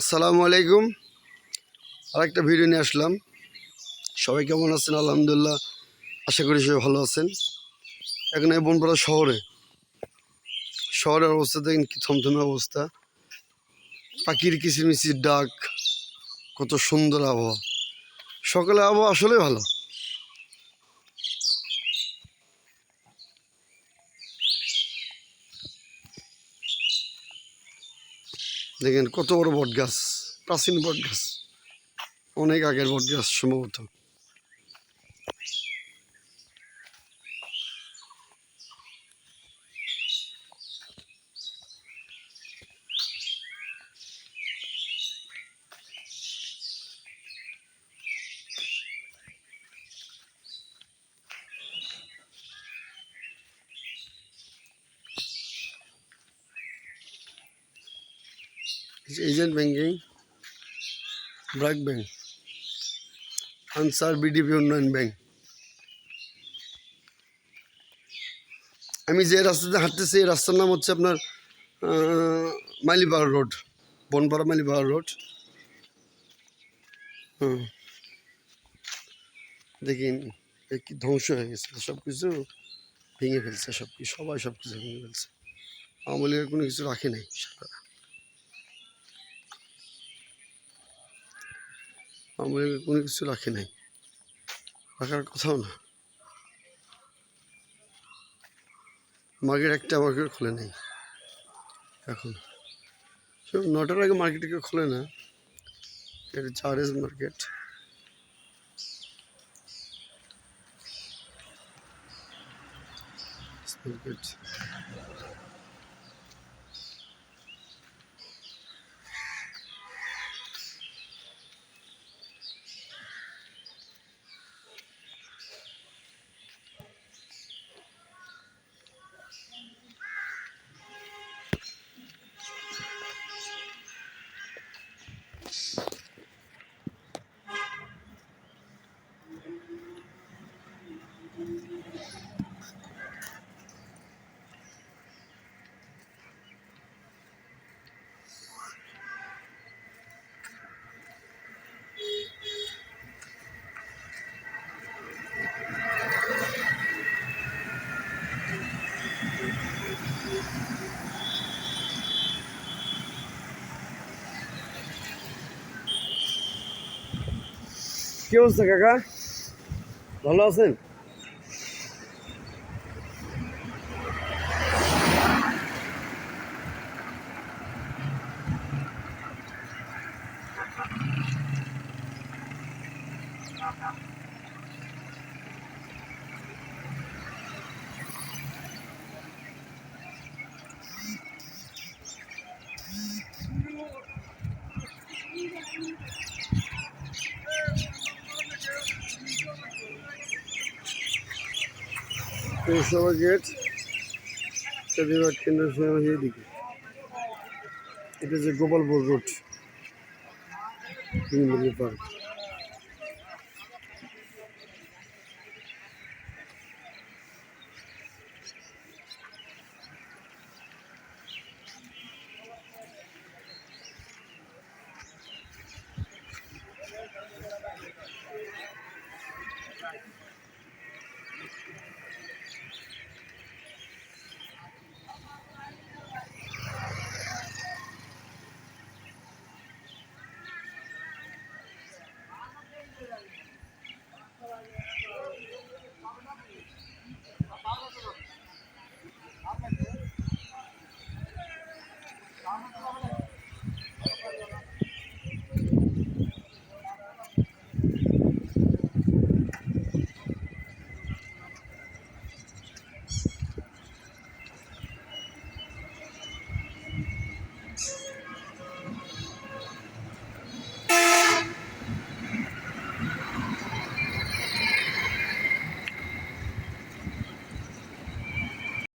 আসসালামু আলাইকুম। আর একটা ভিডিও নিয়ে আসলাম। সবাই কেমন আছেন? আলহামদুলিল্লাহ, আশা করি সবাই ভালো আছেন। এখন এই বনপাড়া শহরে। শহরের অবস্থা দেখেন কি থমথমে অবস্থা। পাখির কিচিরমিচির ডাক, কত সুন্দর আবহাওয়া। সকালে আবহাওয়া আসলে ভালো। দেখেন কত বড় বট গাছ প্রাচীন বট গাছ অনেক আগের বট গাছ সম্ভবত। Agent banking BRAC bank Ansar VDP উন্নয়ন ব্যাংক আমি যে রাস্তাতে হাঁটতেছি এই রাস্তার নাম হচ্ছে আপনার আহ, মাইলিপাড়া রোড বনপাড়া মাইলিপাড়া রোড। হুম। দেখিন কি ধ্বংস হয়ে গেছে সব কিছু ভেঙে ফেলছে সব কিছু সবাই সব কিছু ভেঙে ফেলছে। আওয়ামী লীগের কোনো কিছু রাখে নাই। লীগের কোনো কিছু রাখে নাই। রাখার কথাও না। মার্কেট একটা মার্কেট খোলে নেই। এখন। সব নটার আগে মার্কেট কেউ খোলে না। এটা চারেজ মার্কেট। মার্কেট। কি অবস্থা কাকা ভালো আছেন পৌরসভা গেট চাঁদিবাদ কেন্দ্র সমাজ এদিকে। এটা যে গোপালপুর রোড পার্ক।